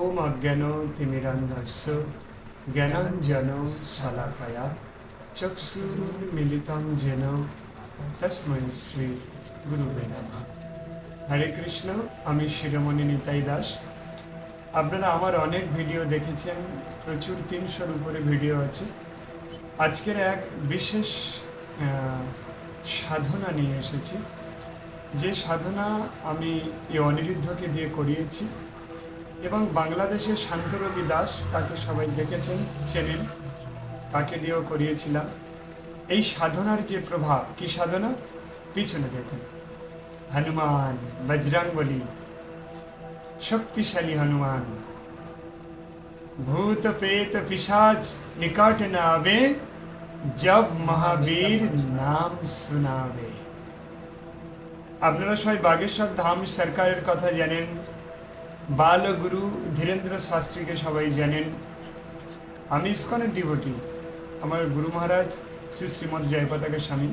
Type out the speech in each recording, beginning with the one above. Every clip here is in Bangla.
ওম অজ্ঞান তিমিরান্ধস্য জ্ঞানাঞ্জন শলাকয়া চক্ষুরুন্মিলিতং যেন তস্মৈ শ্রী গুরুবে নমঃ। হরে কৃষ্ণ, আমি শিরোমণি নিতাই দাস। আপনারা আমার অনেক ভিডিও দেখেছেন, প্রচুর তিনশোর উপরে ভিডিও আছে। আজকের এক বিশেষ সাধনা নিয়ে এসেছি। যে সাধনা আমি এই অনিরুদ্ধকে দিয়ে করিয়েছি এবং বাংলাদেশের শান্তরবি দাস তাকে সবাই দেখেছেন, চেনেন, তাকে দিয়েও করিয়েছিলাম। এই সাধনার যে প্রভাব, কি সাধনা? পিছনে দেখুন। হনুমান বজরাঙ্গলি শক্তিশালী হনুমান। ভূত, প্রেত পিসাজ নিকট না আবে জব মহাবীর নাম শুনাবে। আপনারা সবাই বাগেশ্বর ধাম সরকারের কথা জানেন। বালগুরু ধীরেন্দ্র শাস্ত্রীকে সবাই জানেন। আমি ইস্কনের ডিভোটি আমার গুরু মহারাজ শ্রী শ্রীমৎ জয়পতাকা স্বামী।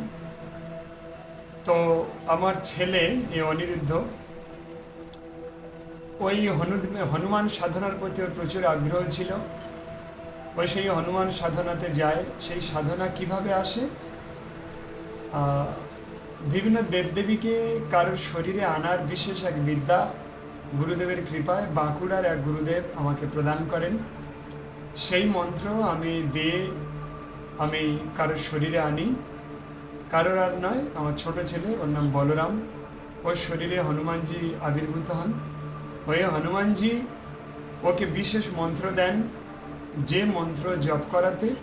তো আমার ছেলে এই অনিরুদ্ধ, ওই হনু হনুমান সাধনার প্রতি ওর প্রচুর আগ্রহ ছিল। ওই সেই হনুমান সাধনাতে যায়, সেই সাধনা কীভাবে আসে? বিভিন্ন দেবদেবীকে কারোর শরীরে আনার বিশেষ এক বিদ্যা গুরুদেবের কৃপায় বাঁকুড়ার এক গুরুদেব আমাকে প্রদান করেন। সেই মন্ত্র আমি দিয়ে আমি কারোর শরীরে আনি। কারোর আর নয়, আমার ছোট ছেলে, ওর নাম বলরাম। ওর শরীরে হনুমানজি আবির্ভূত হন। ওই হনুমানজি ওকে বিশেষ মন্ত্র দেন। যে মন্ত্র জপ করাতে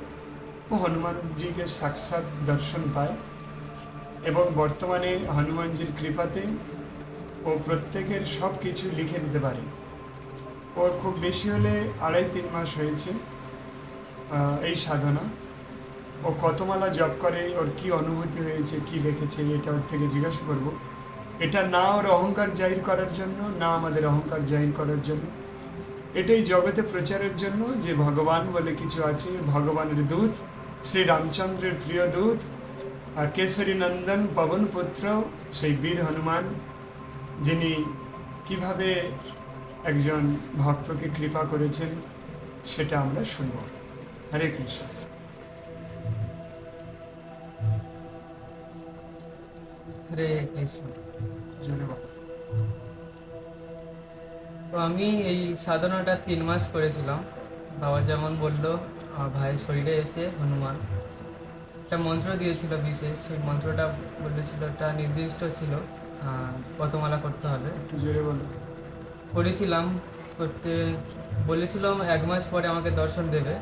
ও হনুমানজিকে সাক্ষাৎ দর্শন পায়। এবং বর্তমানে হনুমানজির কৃপাতে ও প্রত্যেকের সব কিছু লিখে দিতে পারে। ওর খুব বেশি হলে আড়াই তিন মাস হয়েছে এই সাধনা। ও কত মালা জপ করে, ওর কি অনুভূতি হয়েছে, কি দেখেছে, এটা ওর থেকে জিজ্ঞাসা করব। এটা না ওর অহংকার জাহির করার জন্য, না আমাদের অহংকার জাহির করার জন্য। এটাই জগতে প্রচারের জন্য যে ভগবান বলে কিছু আছে, ভগবানের দূত শ্রী রামচন্দ্রের প্রিয় দূত আর কেশরী নন্দন পবন পুত্র সেই বীর হনুমান যিনি কীভাবে একজন ভক্তকে কৃপা করেছেন, সেটা আমরা শুনব। হরে কৃষ্ণ। তো আমি এই সাধনাটা তিন মাস করেছিলাম। বাবা যেমন বলল, আমার ভাইয়ের শরীরে এসে হনুমান। একটা মন্ত্র দিয়েছিল বিশেষ, সেই মন্ত্রটা বলেছিল, একটা নির্দিষ্ট ছিল। আহ, কত মালা করতে হবে। একটু জোরে বলো। করেছিলাম করতে বলেছিলাম এক মাস পরে আমাকে দর্শন দেবে।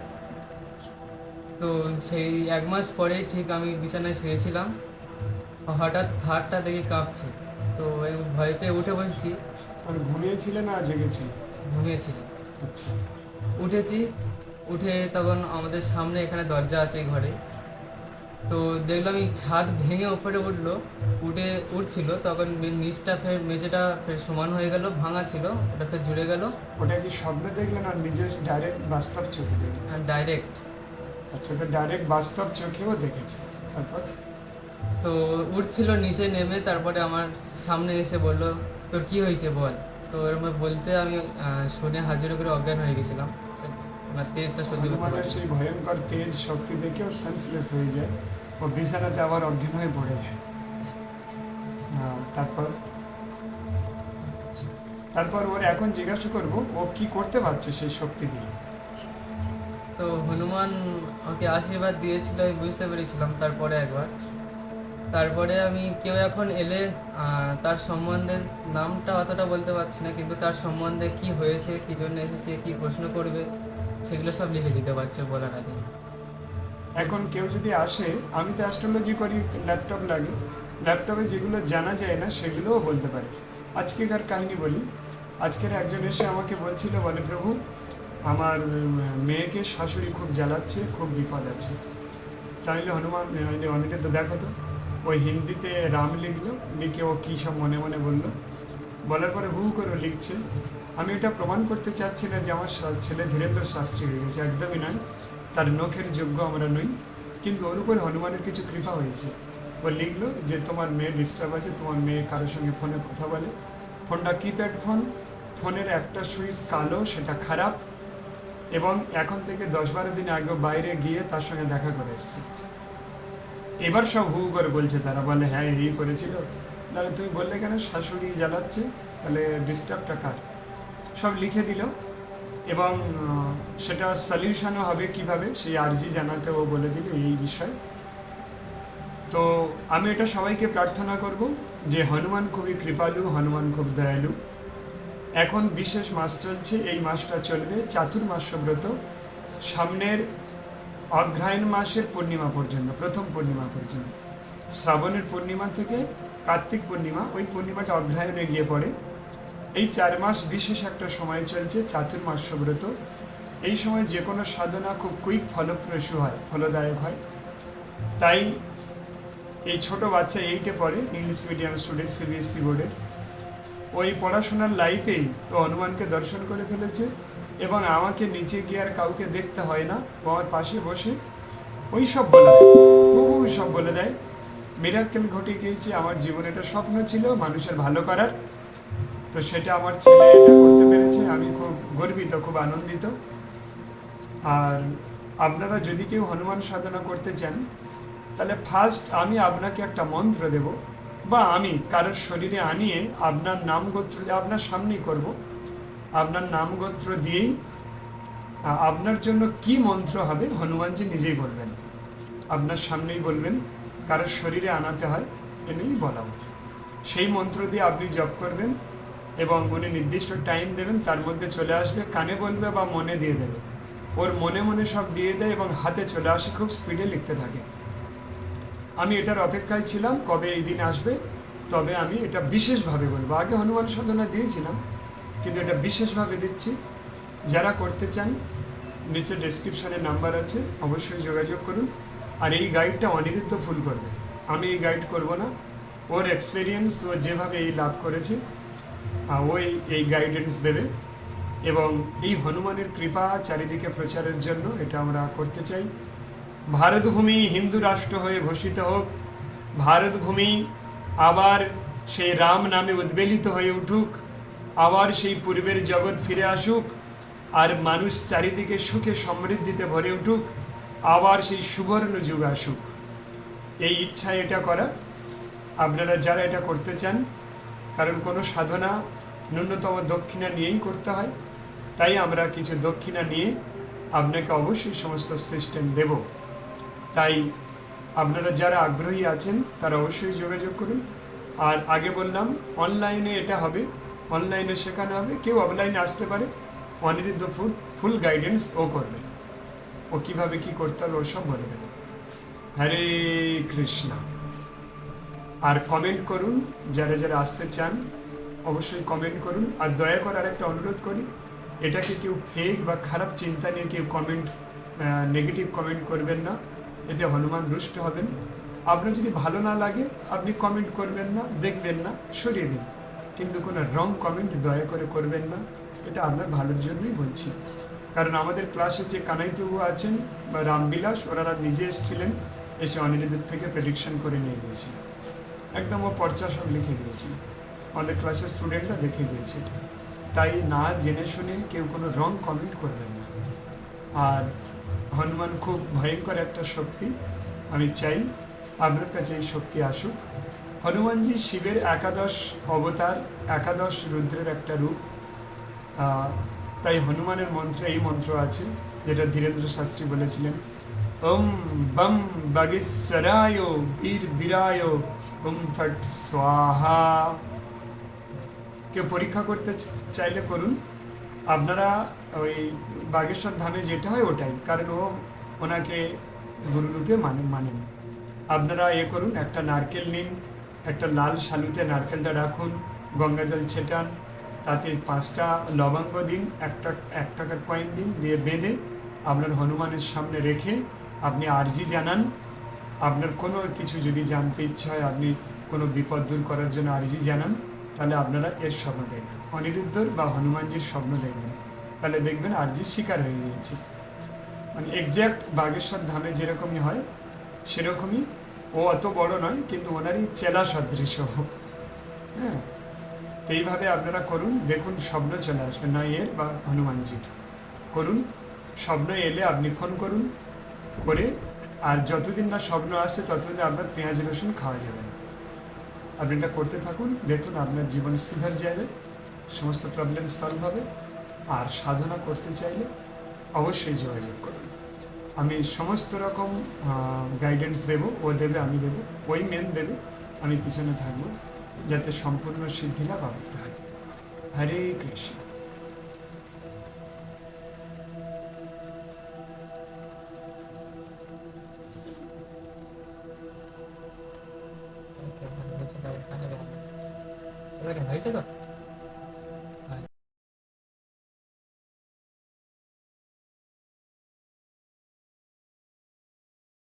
তো সেই এক মাস পরেই ঠিক আমি বিছানায় শুয়েছিলাম। হঠাৎ খাটটা দেখে কাঁপছে। তো ভয় পেয়ে উঠে বসছি। তোর ঘুমিয়েছিলে না জেগেছি ঘুমিয়েছিলাম। আচ্ছা। উঠেছি উঠে তখন আমাদের সামনে এখানে দরজা আছে এই ঘরে। তো দেখলাম এই ছাদ ভেঙে উপরে উঠল উঠে উঠছিল তখন নিচটা ফের মেঝেটা ফের সমান হয়ে গেল ভাঙা ছিল ওটা ফের জুড়ে গেল। ওটা কি স্বপ্নে দেখলেন আর নিজের ডাইরেক্ট বাস্তব চোখে দেখলেন? ডাইরেক্ট আচ্ছা ওটা ডাইরেক্ট বাস্তব চোখেও দেখেছে। তারপর? তো উঠছিল নিচে নেমে তারপরে আমার সামনে এসে বলল তোর কি হয়েছে বল? তো এরকম বলতে আমি শুনে হাজিরা করে অজ্ঞান হয়ে গেছিলাম। আমার তেজটা সহ্য করতে সেই ভয়ঙ্কর তেজ শক্তি দেখে ও সেন্সলেস হয়ে যায় ও বিছানাতে আবার অজ্ঞান হয়ে পড়ে যায় তারপর তারপর ওর এখন জিজ্ঞাসা করব ও কি করতে পারছে সেই শক্তি দিয়ে তো হনুমান আমাকে আশীর্বাদ দিয়েছিল আমি বুঝতে পেরেছিলাম তারপরে একবার। তারপরে আমি কেউ এখন এলে তার সম্বন্ধে নামটা অতটা বলতে পারছি না কিন্তু তার সম্বন্ধে কি হয়েছে কি জন্য এসেছে কি প্রশ্ন করবে সেগুলো সব লিখে দিতে পারছে বলার আগে। এখন কেউ যদি আসে, আমি তো অ্যাস্ট্রোলজি করি ল্যাপটপ লাগে। ল্যাপটপে যেগুলো জানা যায় না, সেগুলোও বলতে পারি। আজকেকার কাহিনী বলি। আজকের একজন এসে আমাকে বলছিল, বলে, প্রভু, আমার মেয়েকে শাশুড়ি খুব জ্বালাচ্ছে, খুব বিপদ আছে। তাইলে হনুমান মানে অনেকে তো দেখো তো। ওই হিন্দিতে রাম লিখলো, লিখে ও কী সব মনে মনে বলল। বলার পরে হু করে লিখছে, আমি এটা প্রমাণ করতে চাচ্ছি না যে আমার ছেলে ধীরেন্দ্র শাস্ত্রী হয়ে গেছে একদমই নয়। তার নখের যোগ্য আমরা নই, কিন্তু ওর উপর হনুমানের কিছু কৃপা হয়েছে। ও লিখলো যে তোমার মেয়ে ডিস্টার্ব আছে, তোমার মেয়ে কারোর সঙ্গে ফোনে কথা বলে। ফোনটা কিপ্যাড ফোন ফোনের একটা সুইচ কালো, সেটা খারাপ। এবং এখন থেকে দশ বারো দিন আগে বাইরে গিয়ে তার সঙ্গে দেখা করে এসছে। এবার সব হু করে বলছে, তারা বলে হ্যাঁ এই করেছিল। তাহলে তুমি বললে কেন? শাশুড়ি জ্বালাচ্ছে, তাহলে ডিস্টার্বটা কার? সব লিখে দিল। এবং সেটা সলিউশনও হবে কীভাবে? সেই আর্জি জানাতে ও বলে দিল এই বিষয়। তো আমি এটা সবাইকে প্রার্থনা করব যে হনুমান খুবই কৃপালু, হনুমান খুব দয়ালু। এখন বিশেষ মাস চলছে, এই মাসটা চলবে চাতুর্মাস্য ব্রত। সামনের অগ্রহায়ণ মাসের পূর্ণিমা পর্যন্ত, প্রথম পূর্ণিমা পর্যন্ত। শ্রাবণের পূর্ণিমা থেকে কার্তিক পূর্ণিমা, ওই পূর্ণিমাটা অগ্রহায়ণে গিয়ে পড়ে। এই চার মাস বিশেষ একটা সময় চলছে, চাতুর্মাস্য ব্রত। এই সময় যে কোনো সাধনা খুব কুইক ফলপ্রসূ হয়, ফলদায়ক হয়। তাই এই ছোট বাচ্চা এইটে পড়ে ইংলিশ মিডিয়াম স্টুডেন্ট সিবিএসসি বোর্ডের ওই পড়াশোনার লাইফেই ও হনুমানকে দর্শন করে ফেলেছে এবং আমাকে নিচে গিয়ে আর কাউকে দেখতে হয় না, ও আমার পাশে বসে। ওই সব বলে দেয় বহু সব বলে দেয়। মিরাক্কেল ঘটে গিয়েছে, আমার জীবনে একটা স্বপ্ন ছিল মানুষের ভালো করার। তো সেটা আমার ছেলে এটা করতে পেরেছে, আমি খুব গর্বিত, খুব আনন্দিত। আর আপনারা যদি কেউ হনুমান সাধনা করতে চান, তাহলে ফার্স্ট আমি আপনাকে একটা মন্ত্র দেব, বা আমি কারোর শরীরে আনিয়ে আপনার নাম গোত্র আপনার সামনেই করব। আপনার নাম গোত্র দিয়েই আপনার জন্য কি মন্ত্র হবে, হনুমানজি নিজেই বলবেন। আপনার সামনেই বলবেন কারোর শরীরে আনাতে হয় এমনি বলাও সেই মন্ত্র দিয়ে আপনি জপ করবেন এবং উনি নির্দিষ্ট টাইম দেবেন, তার মধ্যে চলে আসবে কানে বলবে বা মনে দিয়ে দেবে। ওর মনে মনে সব দিয়ে দেয় এবং হাতে চলে আসে, খুব স্পিডে লিখতে থাকে। আমি এটার অপেক্ষায় ছিলাম, কবে এই দিন আসবে, তবে আমি এটা বিশেষভাবে বলব। আগে হনুমান সাধনা দিয়েছিলাম, কিন্তু এটা বিশেষভাবে দিচ্ছি। যারা করতে চান, নিচে ডেসক্রিপশনে নাম্বার আছে, অবশ্যই যোগাযোগ করুন। আর এই গাইডটা অনিরুদ্ধ ফুল করবে। আমি এই গাইড করব না। ওর এক্সপিরিয়েন্স ও যেভাবে এই লাভ করেছে ওই এই গাইডেন্স দেবে এবং এই হনুমানের কৃপা চারিদিকে প্রচারের জন্য এটা আমরা করতে চাই। ভারতভূমি হিন্দু রাষ্ট্র হয়ে ঘোষিত হোক, ভারতভূমি আবার সেই রাম নামে উদ্বেলিত হয়ে উঠুক, আবার সেই পূর্বের জগৎ ফিরে আসুক, আর মানুষ চারিদিকে সুখে সমৃদ্ধিতে ভরে উঠুক আবার সেই সুবর্ণ যুগ আসুক। এই ইচ্ছা এটা করা। আপনারা যারা এটা করতে চান, কারণ কোনো সাধনা ন্যূনতম দক্ষিণা নিয়েই করতে হয়, তাই আমরা কিছু দক্ষিণা নিয়ে আপনাকে অবশ্যই সমস্ত সিস্টেম দেব। তাই আপনারা যারা আগ্রহী আছেন, তারা অবশ্যই যোগাযোগ করুন। আর আগে বললাম, অনলাইনে এটা হবে। অনলাইনে শেখানো হবে। কেউ অফলাইনে আসতে পারে। অনিরুদ্ধ ফুল ফুল গাইডেন্স ও করবে। ও কীভাবে কি করতে হবে ওসব বলে দেবে। হরে কৃষ্ণা। আর কমেন্ট করুন, যারা যারা আসতে চান, অবশ্যই কমেন্ট করুন। আর দয়া করে আর একটা অনুরোধ করি, এটাকে কেউ ফেক বা খারাপ চিন্তা নিয়ে কেউ কমেন্ট নেগেটিভ কমেন্ট করবেন না। এতে হনুমান রুষ্ট হবেন। আপনার যদি ভালো না লাগে, আপনি কমেন্ট করবেন না, দেখবেন না, সরিয়ে দিন। কিন্তু কোনো রং কমেন্ট দয়া করে করবেন না। এটা আপনার ভালোর জন্যই বলছি। কারণ আমাদের ক্লাসে যে কানাইপ্রভু আছেন বা রামবিলাস ওনারা নিজে এসেছিলেন, এসে অনিরুদ্ধের থেকে প্রেডিকশন করে নিয়ে গিয়েছিলেন একদম ও পর্চা সব লিখে দিয়েছি। আমাদের ক্লাসের স্টুডেন্টরা দেখে গিয়েছে। তাই না জেনে শুনে কেউ কোনো রং কমেন্ট করবেন না। আর হনুমান খুব ভয়ঙ্কর একটা শক্তি, আমি চাই আপনার কাছে এই শক্তি আসুক। হনুমানজি শিবের একাদশ অবতার, একাদশ রুদ্রের একটা রূপ তাই হনুমানের মন্ত্রে এই মন্ত্র আছে, যেটা ধীরেন্দ্র শাস্ত্রী বলেছিলেন। ওম বম বাগেশ্বরায় বীর বীরায়, ওম ফট স্বাহা। কেউ পরীক্ষা করতে চাইলে করুন। আপনারা ওই বাগেশ্বর ধামে যেটা হয় ওটাই, কারণ ও ওনাকে গুরুরূপে মানে মানেন। আপনারা এ করুন, একটা নারকেল নিন, একটা লাল শালুতে নারকেলটা রাখুন গঙ্গা জল ছেটান তাতে পাঁচটা লবঙ্গ দিন, একটা এক টাকার কয়েন দিন দিয়ে বেঁধে আপনার হনুমানের সামনে রেখে আপনি আর্জি জানান। আপনার কোনো কিছু যদি জানতে ইচ্ছা হয়, আপনি কোনো বিপদ দূর করার জন্য আর্জি জানান, তাহলে আপনারা এর স্বপ্ন দেখবেন। অনিরুদ্ধর বা হনুমানজির স্বপ্ন দেখবেন। তাহলে দেখবেন আর্জি শিকার হয়ে গিয়েছে। মানে এক্স্যাক্ট বাগেশ্বর ধামে যেরকমই হয়, সেরকমই। ও অত বড় নয়, কিন্তু ওনারই চেলা সদৃশ হ্যাঁ। এইভাবে আপনারা করুন, দেখুন স্বপ্ন চলে আসবে না এর বা হনুমানজির। করুন, স্বপ্ন এলে আপনি ফোন করুন, করে আর যতদিন না স্বপ্ন আসছে ততদিন আপনার পেঁয়াজ রসুন খাওয়া যাবে। না আপনি এটা করতে থাকুন, দেখুন আপনার জীবন সুধার যাবে, সমস্ত প্রবলেম সলভ হবে, আর সাধনা করতে চাইলে অবশ্যই যোগাযোগ করুন। আমি সমস্ত রকম গাইডেন্স দেব, ও দেবে, আমি দেব, ওই মেন দেবে, আমি পিছনে থাকব। যাতে সম্পূর্ণ সিদ্ধি লাভ আপনার হয়। হরে কৃষ্ণ।